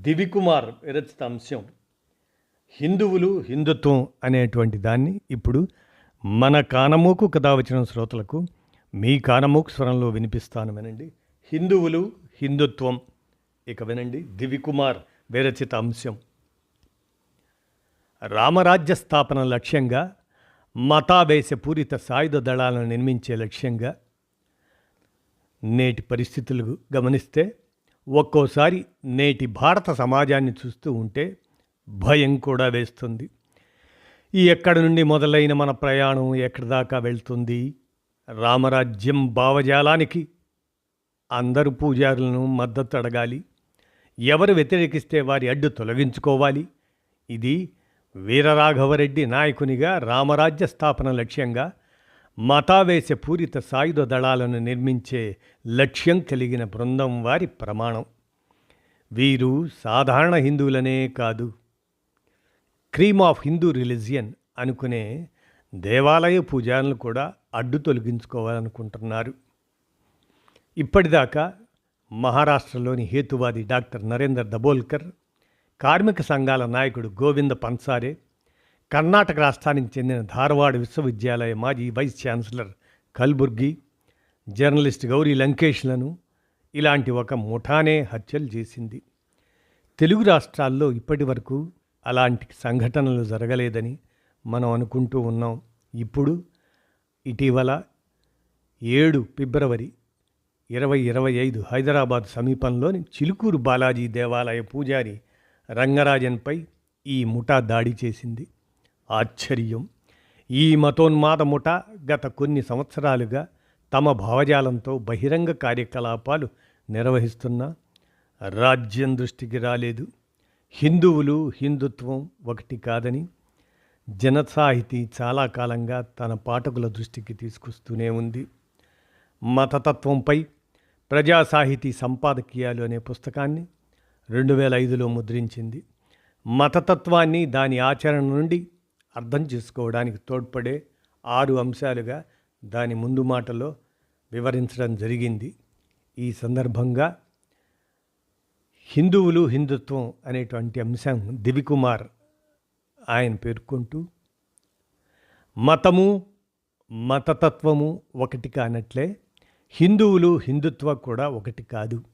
దివికుమార్ విరచిత అంశం. హిందువులు హిందుత్వం అనేటువంటి దాన్ని ఇప్పుడు మన కానమూకు కథ వచ్చిన శ్రోతలకు మీ కానమూకు స్వరంలో వినిపిస్తాను వినండి. హిందువులు హిందుత్వం. ఇక వినండి. దివికుమార్ విరచిత అంశం. రామరాజ్య స్థాపన లక్ష్యంగా మతావేశ పూరిత సాయుధ దళాలను నిర్మించే లక్ష్యంగా నేటి పరిస్థితులు గమనిస్తే ఒక్కోసారి నేటి భారత సమాజాన్ని చూస్తూ ఉంటే భయం కూడా వేస్తుంది. ఈ ఎక్కడి నుండి మొదలైన మన ప్రయాణం ఎక్కడి దాకా వెళ్తుంది? రామరాజ్యం భావజాలానికి అందరు పూజారులను మద్దతు అడగాలి. ఎవరు వ్యతిరేకిస్తే వారి అడ్డు తొలగించుకోవాలి. ఇది వీరరాఘవరెడ్డి నాయకునిగా రామరాజ్య స్థాపన లక్ష్యంగా మతావేశ పూరిత సాయుధ దళాలను నిర్మించే లక్ష్యం కలిగిన బృందం వారి ప్రమాణం. వీరు సాధారణ హిందువులనే కాదు. క్రీమ్ ఆఫ్ హిందూ రిలీజియన్ అనుకునే దేవాలయ పూజలను కూడా అడ్డు తొలగించుకోవాలనుకుంటున్నారు. ఇప్పటిదాకా మహారాష్ట్రలోని హేతువాది డాక్టర్ నరేందర్ దబోల్కర్ కార్మిక సంఘాల నాయకుడు గోవింద పన్సారే కర్ణాటక రాష్ట్రానికి చెందిన ధారవాడ విశ్వవిద్యాలయ మాజీ vice chancellor Kalburgi journalist Gauri లంకేష్లను ఇలాంటి ఒక ముఠానే హత్యలు చేసింది. తెలుగు రాష్ట్రాల్లో ఇప్పటి వరకు అలాంటి సంఘటనలు జరగలేదని మనం అనుకుంటూ ఉన్నాం. ఇప్పుడు ఇటీవల ఏడు ఫిబ్రవరి ఇరవై ఇరవై ఐదు హైదరాబాద్ సమీపంలోని చిలుకూరు బాలాజీ దేవాలయ పూజారి రంగరాజన్పై ఈ ముఠా దాడి చేసింది. ఆశ్చర్యం. ఈ మతోన్మాద ముఠ గత కొన్ని సంవత్సరాలుగా తమ భావజాలంతో బహిరంగ కార్యకలాపాలు నిర్వహిస్తున్నా రాజ్యం దృష్టికి రాలేదు. హిందువులు హిందుత్వం ఒకటి కాదని జనసాహితీ చాలా కాలంగా తన పాఠకుల దృష్టికి తీసుకొస్తూనే ఉంది. మతతత్వంపై ప్రజా సాహితీ సంపాదకీయాలు అనే పుస్తకాన్ని రెండు వేల ఐదులో ముద్రించింది. మతతత్వాన్ని దాని ఆచరణ నుండి అర్థం చేసుకోవడానికి తోడ్పడే ఆరు అంశాలుగా దాని ముందు మాటలో వివరించడం జరిగింది. ఈ సందర్భంగా హిందువులు హిందుత్వం అనేటువంటి అంశం దివికుమార్ ఆయన పేర్కొంటూ మతము మతతత్వము ఒకటి కానట్లే హిందువులు హిందుత్వ కూడా ఒకటి కాదు.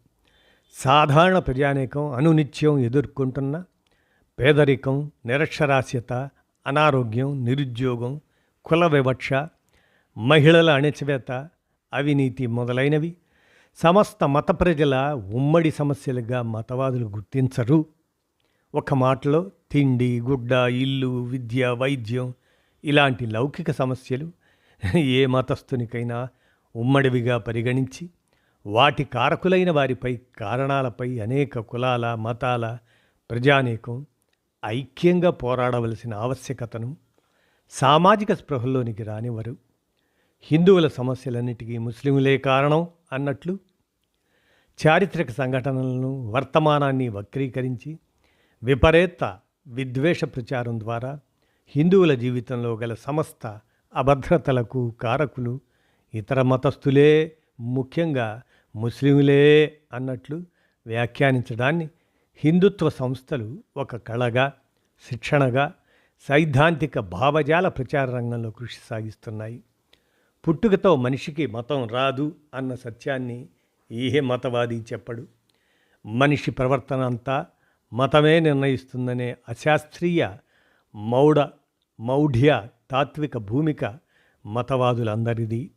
సాధారణ ప్రజానేకం అనునిత్యం ఎదుర్కొంటున్న పేదరికం నిరక్షరాస్యత అనారోగ్యం నిరుద్యోగం కుల వివక్ష మహిళల అణచివేత అవినీతి మొదలైనవి. సమస్త మత ప్రజల ఉమ్మడి సమస్యలుగా మతవాదులు గుర్తించరు. ఒక మాటలో తిండి గుడ్డ ఇల్లు విద్య వైద్యం ఇలాంటి లౌకిక సమస్యలు ఏ మతస్థునికైనా ఉమ్మడివిగా పరిగణించి వాటి కారకులైన వారిపై కారణాలపై అనేక కులాల మతాల ప్రజానేకం ఐక్యంగా పోరాడవలసిన ఆవశ్యకతను సామాజిక స్పృహల్లోనికి రానివ్వరు. హిందువుల సమస్యలన్నిటికీ ముస్లింలే కారణం అన్నట్లు చారిత్రక సంఘటనలను వర్తమానాన్ని వక్రీకరించి విపరీత విద్వేష ప్రచారం ద్వారా హిందువుల జీవితంలో గల సమస్త అభద్రతలకు కారకులు ఇతర మతస్థులే ముఖ్యంగా ముస్లింలే అన్నట్లు వ్యాఖ్యానించడాన్ని హిందుత్వ సంస్థలు ఒక కళగా శిక్షణగా సైద్ధాంతిక భావజాల ప్రచార రంగంలో కృషి సాగిస్తున్నాయి. పుట్టుకతో మనిషికి మతం రాదు అన్న సత్యాన్ని ఏ మతవాది చెప్పడు. మనిషి ప్రవర్తన అంతా మతమే నిర్ణయిస్తుందనే అశాస్త్రీయ మౌఢ మౌఢ్య తాత్విక భూమిక మతవాదులందరిది.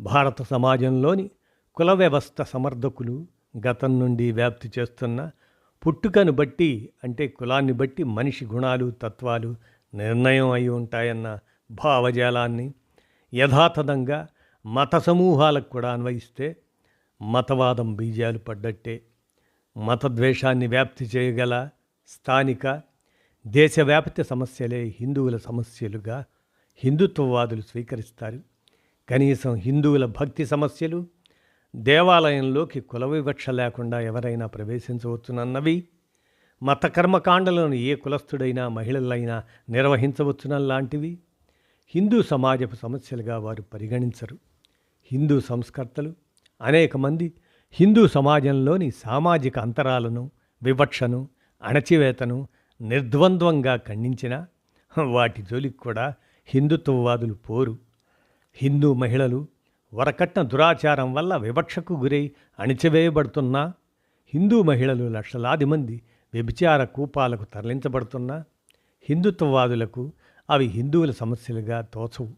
భారత సమాజంలోని కుల వ్యవస్థ సమర్థకులు గతం నుండి వ్యాప్తి చేస్తున్న పుట్టుకను బట్టి అంటే కులాన్ని బట్టి మనిషి గుణాలు తత్వాలు నిర్ణయం అయి ఉంటాయన్న భావజాలాన్ని యథాతథంగా మత సమూహాలకు కూడా అన్వయిస్తే మతవాదం బీజాలు పడ్డట్టే. మతద్వేషాన్ని వ్యాప్తి చేయగల స్థానిక దేశవ్యాప్త సమస్యలే హిందువుల సమస్యలుగా హిందుత్వవాదులు స్వీకరిస్తారు. కనీసం హిందువుల భక్తి సమస్యలు దేవాలయంలోకి కుల వివక్ష లేకుండా ఎవరైనా ప్రవేశించవచ్చునన్నవి మత కర్మకాండలను ఏ కులస్థుడైనా మహిళలైనా నిర్వహించవచ్చునలాంటివి హిందూ సమాజపు సమస్యలుగా వారు పరిగణించరు. హిందూ సంస్కర్తలు అనేక మంది హిందూ సమాజంలోని సామాజిక అంతరాలను వివక్షను అణచివేతను నిర్ద్వంద్వంగా ఖండించిన వాటి జోలికి కూడా హిందుత్వవాదులు పోరు. హిందూ మహిళలు వరకట్న దురాచారం వల్ల వివక్షకు గురై అణిచివేయబడుతున్నా హిందూ మహిళలు లక్షలాది మంది వ్యభిచార కూపాలకు తరలించబడుతున్నా హిందుత్వవాదులకు అవి హిందువుల సమస్యలుగా తోచవు.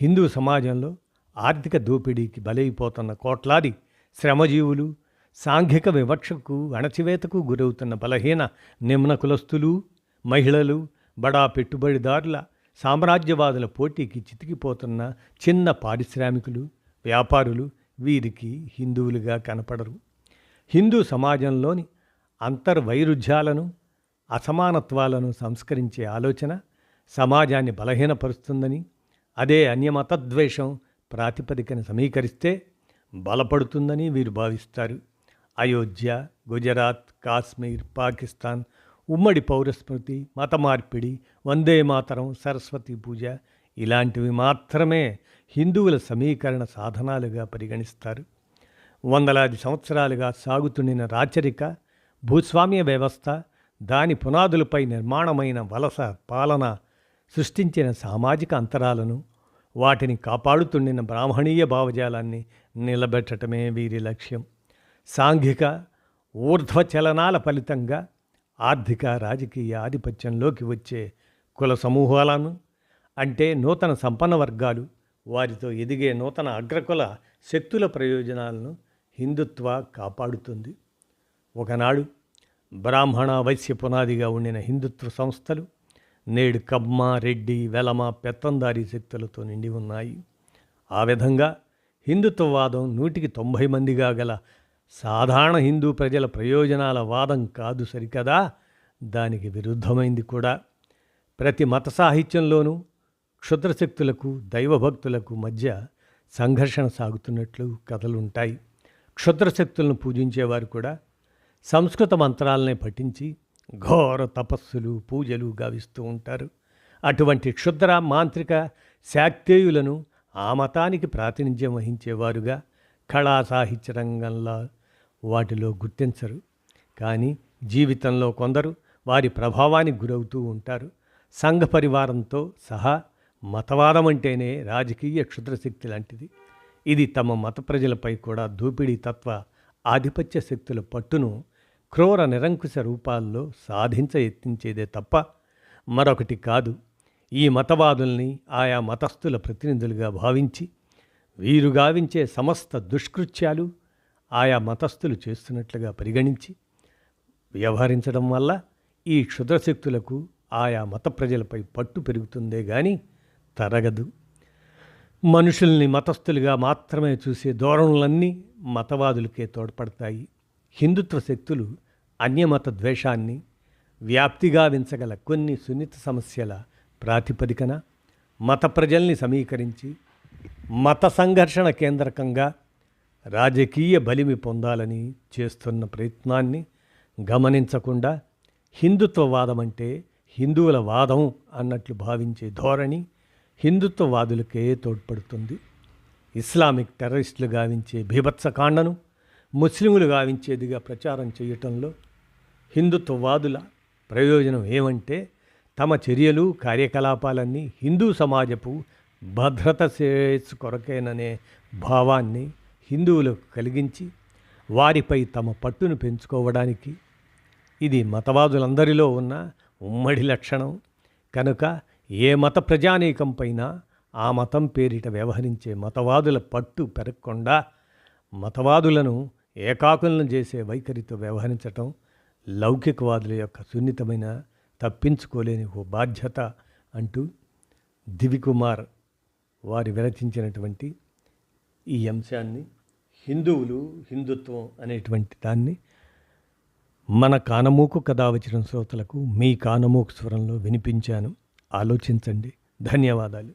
హిందూ సమాజంలో ఆర్థిక దోపిడీకి బలైపోతున్న కోట్లాది శ్రమజీవులు సాంఘిక వివక్షకు అణచివేతకు గురవుతున్న బలహీన నిమ్న కులస్తులు మహిళలు బడా పెట్టుబడిదారుల సామ్రాజ్యవాదుల పోటీకి చితికిపోతున్న చిన్న పారిశ్రామికులు వ్యాపారులు వీరికి హిందువులుగా కనపడరు. హిందూ సమాజంలోని అంతర్వైరుధ్యాలను అసమానత్వాలను సంస్కరించే ఆలోచన సమాజాన్ని బలహీనపరుస్తుందని అదే అన్యమతద్వేషం ప్రాతిపదికన సమీకరిస్తే బలపడుతుందని వీరు భావిస్తారు. అయోధ్య గుజరాత్ కాశ్మీర్ పాకిస్తాన్ ఉమ్మడి పౌరస్మృతి మత మార్పిడి వందే మాతరం సరస్వతి పూజ ఇలాంటివి మాత్రమే హిందువుల సమీకరణ సాధనాలుగా పరిగణిస్తారు. వందలాది సంవత్సరాలుగా సాగుతుండిన రాచరిక భూస్వామ్య వ్యవస్థ దాని పునాదులపై నిర్మాణమైన వలస పాలన సృష్టించిన సామాజిక అంతరాలను వాటిని కాపాడుతుండిన బ్రాహ్మణీయ భావజాలాన్ని నిలబెట్టడమే వీరి లక్ష్యం. సాంఘిక ఊర్ధ్వచలనాల ఫలితంగా ఆర్థిక రాజకీయ ఆధిపత్యంలోకి వచ్చే కుల సమూహాలను అంటే నూతన సంపన్న వర్గాలు వారితో ఎదిగే నూతన అగ్రకుల శక్తుల ప్రయోజనాలను హిందుత్వ కాపాడుతుంది. ఒకనాడు బ్రాహ్మణ వైశ్య పునాదిగా ఉండిన హిందుత్వ సంస్థలు నేడు కమ్మ రెడ్డి వెలమ పెత్తందారీ శక్తులతో నిండి ఉన్నాయి. ఆ విధంగా హిందుత్వవాదం నూటికి తొంభై మందిగా గల సాధారణ హిందూ ప్రజల ప్రయోజనాల వాదం కాదు సరికదా? దానికి విరుద్ధమైంది కూడా. ప్రతి మత సాహిత్యంలోనూ క్షుద్రశక్తులకు దైవభక్తులకు మధ్య సంఘర్షణ సాగుతున్నట్లు కథలుంటాయి. క్షుద్రశక్తులను పూజించేవారు కూడా సంస్కృత మంత్రాలనే పఠించి ఘోర తపస్సులు పూజలు గావిస్తూ ఉంటారు. అటువంటి క్షుద్ర మాంత్రిక శాక్తేయులను ఆ మతానికి ప్రాతినిధ్యం వహించేవారుగా కళా సాహిత్య రంగంలో వాటిలో గుర్తించరు. కానీ జీవితంలో కొందరు వారి ప్రభావానికి గురవుతూ ఉంటారు. సంఘ పరివారంతో సహా మతవాదం అంటేనే రాజకీయ క్షుద్రశక్తి లాంటిది. ఇది తమ మత ప్రజలపై కూడా దోపిడీ తత్వ ఆధిపత్య శక్తుల పట్టును క్రూర నిరంకుశ రూపాల్లో సాధించ యత్నించేదే తప్ప మరొకటి కాదు. ఈ మతవాదుల్ని ఆయా మతస్థుల ప్రతినిధులుగా భావించి వీరు గావించే సమస్త దుష్కృత్యాలు ఆయా మతస్థులు చేస్తున్నట్లుగా పరిగణించి వ్యవహరించడం వల్ల ఈ క్షుద్రశక్తులకు ఆయా మత ప్రజలపై పట్టు పెరుగుతుందే కానీ తరగదు. మనుషుల్ని మతస్థులుగా మాత్రమే చూసే ధోరణులన్నీ మతవాదులకే తోడ్పడతాయి. హిందుత్వ శక్తులు అన్యమత ద్వేషాన్ని వ్యాప్తిగా వించగల కొన్ని సున్నిత సమస్యల ప్రాతిపదికన మత ప్రజల్ని సమీకరించి మత సంఘర్షణ కేంద్రకంగా రాజకీయ బలిమి పొందాలని చేస్తున్న ప్రయత్నాన్ని గమనించకుండా హిందుత్వవాదం అంటే హిందువుల వాదం అన్నట్లు భావించే ధోరణి హిందుత్వవాదులకే తోడ్పడుతుంది. ఇస్లామిక్ టెర్రరిస్టులు గావించే భీభత్సకాండను ముస్లింలు గావించేదిగా ప్రచారం చేయటంలో హిందుత్వవాదుల ప్రయోజనం ఏమంటే తమ చర్యలు కార్యకలాపాలన్నీ హిందూ సమాజపు భద్రత శ్రేయస్సు కొరకేననే భావాన్ని హిందువులకు కలిగించి వారిపై తమ పట్టును పెంచుకోవడానికి ఇది మతవాదులందరిలో ఉన్న ఉమ్మడి లక్షణం. కనుక ఏ మత ప్రజానీకంపైనా ఆ మతం పేరిట వ్యవహరించే మతవాదుల పట్టు పెరగకుండా మతవాదులను ఏకాకులను చేసే వైఖరితో వ్యవహరించటం లౌకికవాదుల యొక్క సున్నితమైన తప్పించుకోలేని ఓ బాధ్యత అంటూ దివికుమార్ వారి విరచించినటువంటి ఈ అంశాన్ని హిందువులు హిందుత్వం అనేటువంటి దాన్ని మన కానమూకు కథ వచ్చిన శ్రోతలకు మీ కానమూకు స్వరంలో వినిపించాను. ఆలోచించండి. ధన్యవాదాలు.